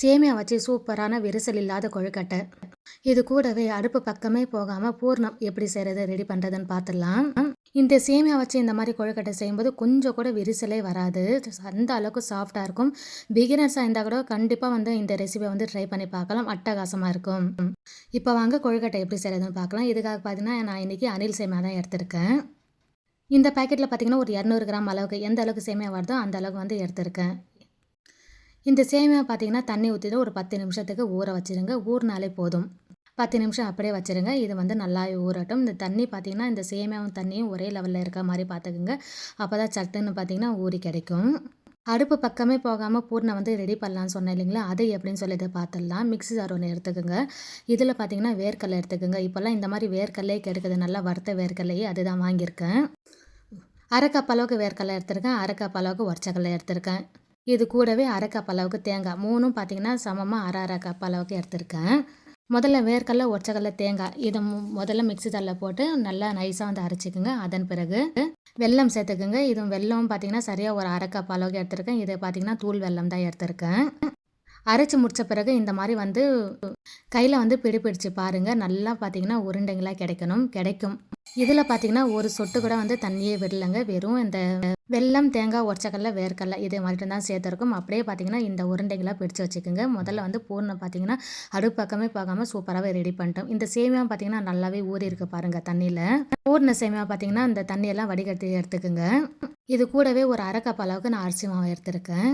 சேமியா வச்சு சூப்பரான விரிசல் இல்லாத கொழுக்கட்டை. இது கூடவே அடுப்பு பக்கமே போகாமல் பூர்ணம் எப்படி செய்கிறது ரெடி பண்ணுறதுன்னு பார்த்துடலாம் இந்த சேமியா வச்சு இந்த மாதிரி கொழுக்கட்டை செய்யும்போது கொஞ்சம் கூட விரிசலே வராது. அந்த அளவுக்கு சாஃப்டாக இருக்கும். பிகினர்ஸாக இருந்தால் கூட கண்டிப்பாக வந்து இந்த ரெசிபியை வந்து ட்ரை பண்ணி பார்க்கலாம். அட்டகாசமாக இருக்கும். இப்போ வாங்க கொழுக்கட்டை எப்படி செய்கிறதுன்னு பார்க்கலாம். இதுக்காக பார்த்தீங்கன்னா நான் இன்றைக்கி அனில் சேமியா தான் எடுத்திருக்கேன். இந்த பேக்கெட்டில் பார்த்தீங்கன்னா ஒரு இரநூறு கிராம் அளவுக்கு எந்த அளவுக்கு சேமியா வருதோ அந்த அளவுக்கு வந்து எடுத்திருக்கேன். இந்த சேமியா பார்த்தீங்கன்னா தண்ணி ஊற்றிட்டு ஒரு பத்து நிமிஷத்துக்கு ஊற வச்சுருங்க. ஊறினாலே போதும். பத்து நிமிஷம் அப்படியே வச்சுருங்க. இது வந்து நல்லா ஊறட்டும். இந்த தண்ணி பார்த்திங்கன்னா இந்த சேமியாவும் தண்ணியும் ஒரே லெவலில் இருக்க மாதிரி பார்த்துக்குங்க அப்போ தான் சட்டுன்னு பார்த்திங்கன்னா ஊறி கிடைக்கும். அடுப்பு பக்கமே போகாமல் பூர்ணை வந்து ரெடி பண்ணலான்னு சொன்னேன் இல்லைங்களா? அது எப்படின்னு சொல்லி இதை பார்த்துடலாம் மிக்ஸி ஜார் ஒன்று எடுத்துக்கோங்க. இதில் பார்த்தீங்கன்னா வேர்க்கடலை எடுத்துக்கோங்க. இப்போல்லாம் இந்த மாதிரி வேர்க்கல்லையே கிடைக்குது. நல்லா வறுத்த வேர்க்கடலையே அதுதான் வாங்கியிருக்கேன். அரை கப் அளவுக்கு வேர்க்கடலை எடுத்திருக்கேன். அரை கப் அளவுக்கு உரச்சக்கடலை எடுத்திருக்கேன். இது கூடவே அரை கப் அளவுக்கு தேங்காய் மூணும் பார்த்திங்கன்னா சமமாக அரை அரை கப் அளவுக்கு எடுத்திருக்கேன். முதல்ல வேர்க்கடல ஒற்றைக்கடல தேங்காய் இதை முதல்ல மிக்சி தல்ல போட்டு நல்லா நைஸாக வந்து அரைச்சிக்கோங்க. அதன் பிறகு வெல்லம் சேர்த்துக்குங்க. இதுவும் வெல்லம் பார்த்தீங்கன்னா சரியாக ஒரு அரை கப் அளவுக்கு எடுத்திருக்கேன். இதை பார்த்தீங்கன்னா தூள் வெல்லம் தான் எடுத்திருக்கேன். அரைச்சி முடித்த பிறகு இந்த மாதிரி வந்து கையில் வந்து பிடி பிடிச்சு பாருங்கள் நல்லா பார்த்தீங்கன்னா உருண்டைங்களாக கிடைக்கணும். கிடைக்கும். இதில் பார்த்தீங்கன்னா ஒரு சொட்டு கூட வந்து தண்ணியே விடலைங்க. வெறும் இந்த வெல்லம் தேங்காய் உடச்சக்கல்ல வேர்க்கடல இதே மட்டும் தான் சேர்த்துருக்கும். அப்படியே பார்த்தீங்கன்னா இந்த உருண்டைகளாக பிடிச்சி வச்சுக்கோங்க. முதல்ல வந்து பூர்ணம் பார்த்தீங்கன்னா அடுப்பு பக்கமே பார்க்காம சூப்பராகவே ரெடி பண்ணிட்டோம். இந்த சேமியா பார்த்தீங்கன்னா நல்லாவே ஊறி இருக்கு பாருங்கள் தண்ணியில். பூர்ண சேமியா பார்த்தீங்கன்னா இந்த தண்ணியெல்லாம் வடிகட்டி எடுத்துக்கோங்க. இது கூடவே ஒரு அரை அளவுக்கு நான் அரிசி மாவு எடுத்திருக்கேன்.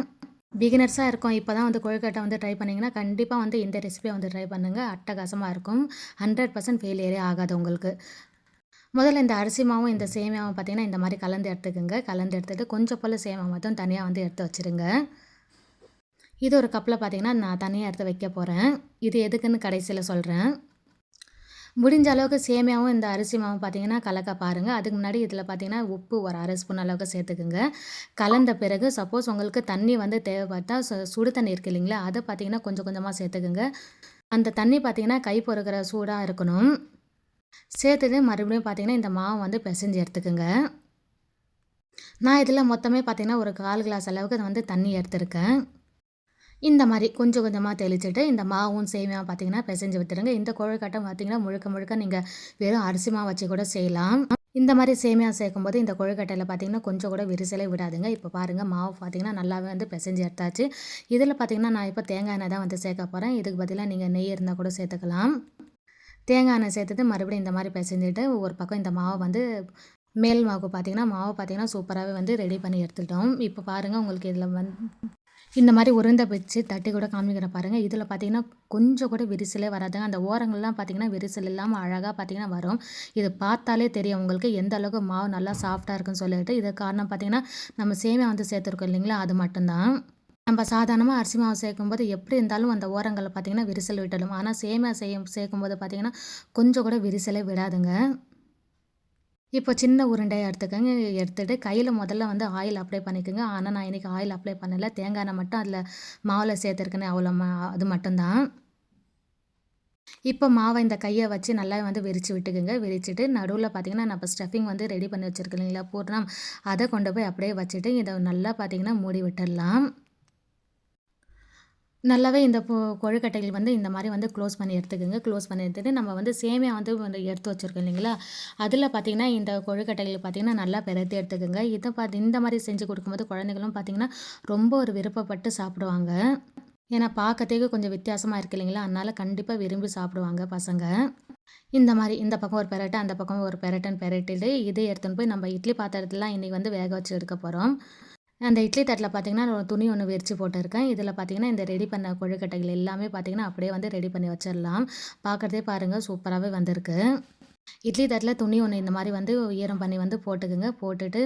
பிகினர்ஸாக இருக்கும். இப்போ தான் வந்து கொழுக்கட்டை வந்து ட்ரை பண்ணிங்கன்னா கண்டிப்பாக வந்து இந்த ரெசிபியை வந்து ட்ரை பண்ணுங்கள் அட்டகாசமாக இருக்கும். ஹண்ட்ரட் பர்சன்ட் ஃபெயிலியரே ஆகாது உங்களுக்கு. முதல்ல இந்த அரிசி மாவும் இந்த சேமியாவும் பார்த்திங்கன்னா இந்த மாதிரி கலந்து எடுத்துக்கோங்க. கலந்து எடுத்துகிட்டு கொஞ்சம் போல் சேமியா மட்டும் தனியாக வந்து எடுத்து வச்சுருங்க. இது ஒரு கப்பில் பார்த்திங்கன்னா நான் தனியாக எடுத்து வைக்க போகிறேன் இது எதுக்குன்னு கடைசியில் சொல்கிறேன் முடிஞ்ச அளவுக்கு சேமியாவும் இந்த அரிசி மாவும் பார்த்தீங்கன்னா கலக்க பாருங்கள் அதுக்கு முன்னாடி இதில் பார்த்தீங்கன்னா உப்பு ஒரு அரை ஸ்பூன் அளவுக்கு சேர்த்துக்குங்க. கலந்த பிறகு சப்போஸ் உங்களுக்கு தண்ணி வந்து தேவைப்பட்டா சு சுடு தண்ணி இருக்குது இல்லைங்களா அதை பார்த்தீங்கன்னா கொஞ்சம் கொஞ்சமாக சேர்த்துக்குங்க. அந்த தண்ணி பார்த்தீங்கன்னா கை பொறுக்கிற சூடாக இருக்கணும். சேர்த்துட்டு மறுபடியும் பார்த்தீங்கன்னா இந்த மாவு வந்து பிசைஞ்சு எடுத்துக்குங்க. நான் இதில் மொத்தமே பார்த்தீங்கன்னா ஒரு கால் கிளாஸ் அளவுக்கு வந்து தண்ணி எடுத்திருக்கேன். இந்த மாதிரி கொஞ்சம் கொஞ்சமாக தெளிச்சுட்டு இந்த மாவும் சேமியாவும் பார்த்தீங்கன்னா பிசைஞ்சு விட்டுருங்க. இந்த கொழுக்கட்டை பார்த்தீங்கன்னா முழுக்க முழுக்க நீங்கள் வெறும் அரிசி மாவு வச்சு கூட செய்யலாம். இந்த மாதிரி சேமியா சேர்க்கும்போது இந்த கொழுக்கட்டையில் பார்த்தீங்கன்னா கொஞ்சம் கூட விரிசலே விடாதுங்க. இப்போ பாருங்கள் மாவு பார்த்தீங்கன்னா நல்லாவே வந்து பிசைஞ்சு எடுத்தாச்சு. இதில் பார்த்தீங்கன்னா நான் இப்போ தேங்காய் எண்ணெய் தான் வந்து சேர்க்க போகிறேன் இதுக்கு பதிலாக நீங்கள் நெய் இருந்தால் கூட சேர்த்துக்கலாம். தேங்காய் எண்ணெய் சேர்த்துட்டு மறுபடியும் இந்த மாதிரி பிசைஞ்சிட்டு ஒரு பக்கம் இந்த மாவை வந்து மேல் மாவு பார்த்தீங்கன்னா மாவு பார்த்தீங்கன்னா சூப்பராகவே வந்து ரெடி பண்ணி எடுத்துட்டோம். இப்போ பாருங்கள் உங்களுக்கு இதில் வந்து இந்த மாதிரி உருண்டை வச்சு தட்டி கூட காமிக்கிற பாருங்கள் இதில் பார்த்தீங்கன்னா கொஞ்சம் கூட விரிசலே வராதுங்க. அந்த ஓரங்கள்லாம் பார்த்தீங்கன்னா விரிசல் இல்லாமல் அழகாக பார்த்தீங்கன்னா வரும். இது பார்த்தாலே தெரியும் உங்களுக்கு எந்த அளவுக்கு மாவு நல்லா சாஃப்டாக இருக்குன்னு சொல்லிட்டு. இது காரணம் பார்த்தீங்கன்னா நம்ம சேமியா வந்து சேர்த்துருக்கோம் இல்லைங்களா? அது மட்டும்தான். நம்ம சாதாரணமாக அரிசி மாவு சேர்க்கும்போது எப்படி இருந்தாலும் அந்த ஓரங்களில் பார்த்தீங்கன்னா விரிசல் விட்டலும் ஆனால் சேமியா செய்யும் சேர்க்கும்போது பார்த்திங்கன்னா கொஞ்சம் கூட விரிசலே விடாதுங்க. இப்போ சின்ன உருண்டையாக எடுத்துக்கோங்க. எடுத்துகிட்டு கையில் முதல்ல வந்து ஆயில் அப்ளை பண்ணிக்கோங்க. ஆனால் நான் இன்றைக்கி ஆயில் அப்ளை பண்ணலை. தேங்காய் எண்ணெய் மட்டும் அதில் மாவில் சேர்த்துருக்கேனே அவ்வளோ மா அது மட்டும்தான். இப்போ மாவை இந்த கையை வச்சு நல்லா வந்து விரித்து விட்டுக்குங்க. விரிச்சிட்டு நடுவில் பார்த்தீங்கன்னா நம்ம ஸ்டஃபிங் வந்து ரெடி பண்ணி வச்சுருக்கீங்களா பூர்ணம். அதை கொண்டு போய் அப்படியே வச்சுட்டு இதை நல்லா பார்த்தீங்கன்னா மூடி விட்டுடலாம். நல்லாவே இந்த பொ கொழுக்கட்டைகள் வந்து இந்த மாதிரி வந்து க்ளோஸ் பண்ணி எடுத்துக்கோங்க. க்ளோஸ் பண்ணி எடுத்துகிட்டு நம்ம வந்து சேமியா வந்து வந்து எடுத்து வச்சுருக்கோம் இல்லைங்களா? அதில் பார்த்திங்கன்னா இந்த கொழுக்கட்டைகள் பார்த்திங்கன்னா நல்லா பெருத்தி எடுத்துக்கோங்க. இதை பார்த்து இந்த மாதிரி செஞ்சு கொடுக்கும்போது குழந்தைகளும் பார்த்திங்கன்னா ரொம்ப ஒரு விருப்பப்பட்டு சாப்பிடுவாங்க. ஏன்னா பார்க்கறதுக்கு கொஞ்சம் வித்தியாசமாக இருக்கு இல்லைங்களா? அதனால் கண்டிப்பாக விரும்பி சாப்பிடுவாங்க பசங்க. இந்த மாதிரி இந்த பக்கம் ஒரு பெரட்டை அந்த பக்கம் ஒரு பெரட்டன் பெரட்டிட்டு இதை எடுத்துன்னு போய் நம்ம இட்லி பாத்திரத்துலாம் இன்றைக்கி வந்து வேக வச்சு எடுக்க போகிறோம் அந்த இட்லி தட்டில் பார்த்தீங்கன்னா ஒரு துணி ஒன்று விரித்து போட்டிருக்கேன். இதில் பார்த்தீங்கன்னா இந்த ரெடி பண்ண கொழுக்கட்டைகள் எல்லாமே பார்த்தீங்கன்னா அப்படியே வந்து ரெடி பண்ணி வச்சிடலாம். பார்க்குறதே பாருங்கள் சூப்பராகவே வந்திருக்கு. இட்லி தட்டில் துணி ஒன்று இந்த மாதிரி வந்து ஈரம் பண்ணி வந்து போட்டுக்குங்க. போட்டுட்டு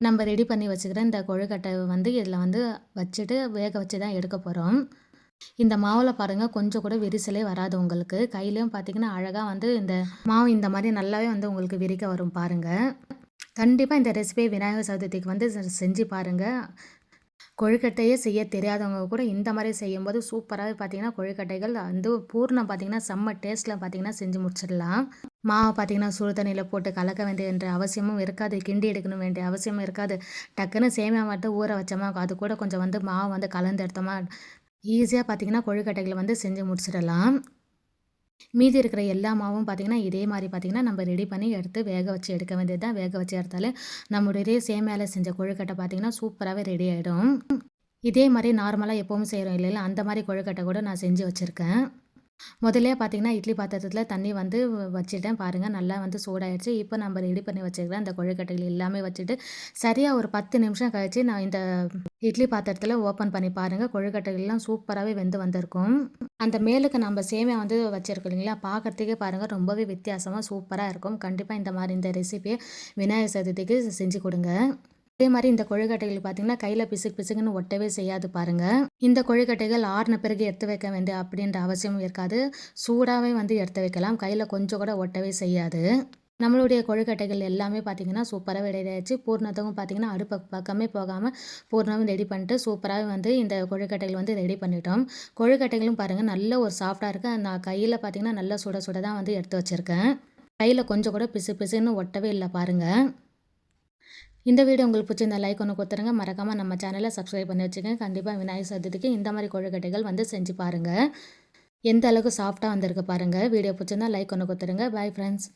நம்ம ரெடி பண்ணி வச்சுக்கிற இந்த கொழுக்கட்டை வந்து இதில் வந்து வச்சுட்டு வேக வச்சு தான் எடுக்க போகிறோம் இந்த மாவில் பாருங்கள் கொஞ்சம் கூட விரிசலே வராது உங்களுக்கு. கையிலையும் பார்த்தீங்கன்னா அழகாக வந்து இந்த மாவு இந்த மாதிரி நல்லாவே வந்து உங்களுக்கு விரிக்க வரும் பாருங்கள் கண்டிப்பாக இந்த ரெசிபியை விநாயகர் சதுர்த்திக்கு வந்து செஞ்சு பாருங்கள் கொழுக்கட்டையே செய்ய தெரியாதவங்க கூட இந்த மாதிரி செய்யும்போது சூப்பராகவே பார்த்தீங்கன்னா கொழுக்கட்டைகள் வந்து பூர்ணம் பார்த்தீங்கன்னா செம்ம டேஸ்ட்டில் பார்த்தீங்கன்னா செஞ்சு முடிச்சிடலாம். மாவை பார்த்தீங்கன்னா சுடு தண்ணியில் போட்டு கலக்க வேண்டிய என்ற அவசியமும் இருக்காது. கிண்டி எடுக்கணும் வேண்டிய அவசியமும் இருக்காது. டக்குன்னு சேமியா மட்டும் ஊற வச்சோமா அது கூட கொஞ்சம் வந்து மாவு வந்து கலந்து எடுத்தோமா ஈஸியாக பார்த்தீங்கன்னா கொழுக்கட்டைகளை வந்து செஞ்சு முடிச்சிடலாம். மீதி இருக்கிற எல்லா மாவும் பார்த்திங்கன்னா இதே மாதிரி பார்த்திங்கன்னா நம்ம ரெடி பண்ணி எடுத்து வேக வச்சு எடுக்க வேண்டியது தான் வேக வச்சு எடுத்தாலே நம்மளுடைய சேமியாவில் செஞ்ச கொழுக்கட்டை பார்த்திங்கன்னா சூப்பராகவே ரெடி ஆகிடும் இதே மாதிரி நார்மலாக எப்போவும் செய்கிறோம் இல்லைல்ல அந்த மாதிரி கொழுக்கட்டை கூட நான் செஞ்சு வச்சுருக்கேன். முதலே பார்த்தீங்கன்னா இட்லி பாத்திரத்தில் தண்ணி வந்து வச்சுட்டேன். பாருங்கள் நல்லா வந்து சூடாயிடுச்சு இப்போ நம்ம ரெடி பண்ணி வச்சுருக்கிறேன் அந்த கொழுக்கட்டைகள் எல்லாமே வச்சுட்டு சரியாக ஒரு பத்து நிமிஷம் கழித்து நான் இந்த இட்லி பாத்திரத்தில் ஓப்பன் பண்ணி பாருங்கள் கொழுக்கட்டைகள்லாம் சூப்பராகவே வெந்து வந்திருக்கும். அந்த மேலுக்கு நம்ம சேமியா வந்து வச்சுருக்கோம் இல்லைங்களா? பார்க்குறதுக்கே பாருங்கள் ரொம்பவே வித்தியாசமாக சூப்பராக இருக்கும். கண்டிப்பாக இந்த மாதிரி இந்த ரெசிபியை விநாயகர் சதுர்த்திக்கு செஞ்சு கொடுங்க. அதே மாதிரி இந்த கொழுக்கட்டைகள் பார்த்தீங்கன்னா கையில் பிசுக்கு பிசுக்குன்னு ஒட்டவே செய்யாது பாருங்கள் இந்த கொழுக்கட்டைகள் ஆறின பிறகு எடுத்து வைக்க வேண்டிய அப்படின்ற அவசியமும் இருக்காது. சூடாகவே வந்து எடுத்து வைக்கலாம். கையில் கொஞ்சம் கூட ஒட்டவே செய்யாது. நம்மளுடைய கொழுக்கட்டைகள் எல்லாமே பார்த்திங்கன்னா சூப்பராக ரெடி ஆயிடுச்சு பூர்ணத்துக்கும் பார்த்திங்கன்னா அடுப்பு பக்கமே போகாமல் பூர்ணமும் ரெடி பண்ணிட்டு சூப்பராகவே வந்து இந்த கொழுக்கட்டைகள் வந்து ரெடி பண்ணிட்டோம். கொழுக்கட்டைகளும் பாருங்கள் நல்ல ஒரு சாஃப்டாக இருக்குது நான் கையில் பார்த்திங்கன்னா நல்லா சுட சுட தான் வந்து எடுத்து வச்சுருக்கேன். கையில் கொஞ்சம் கூட பிசு பிசுன்னு ஒட்டவே இல்லை பாருங்கள் இந்த வீடியோ உங்களுக்கு பிடிச்சிருந்தா லைக் ஒன்று கொடுத்துருங்க. மறக்காமல் நம்ம சேனலை சப்ஸ்கிரைப் பண்ணி வச்சுக்கோங்க. கண்டிப்பாக விநாயகர் சதுர்த்திக்கு இந்த மாதிரி கொழுக்கட்டைகள் வந்து செஞ்சு பாருங்கள் எந்த அளவுக்கு சாஃப்டாக வந்திருக்கு பாருங்கள் வீடியோ பிடிச்சிருந்தா லைக் ஒன்று கொடுத்துருங்க. Bye friends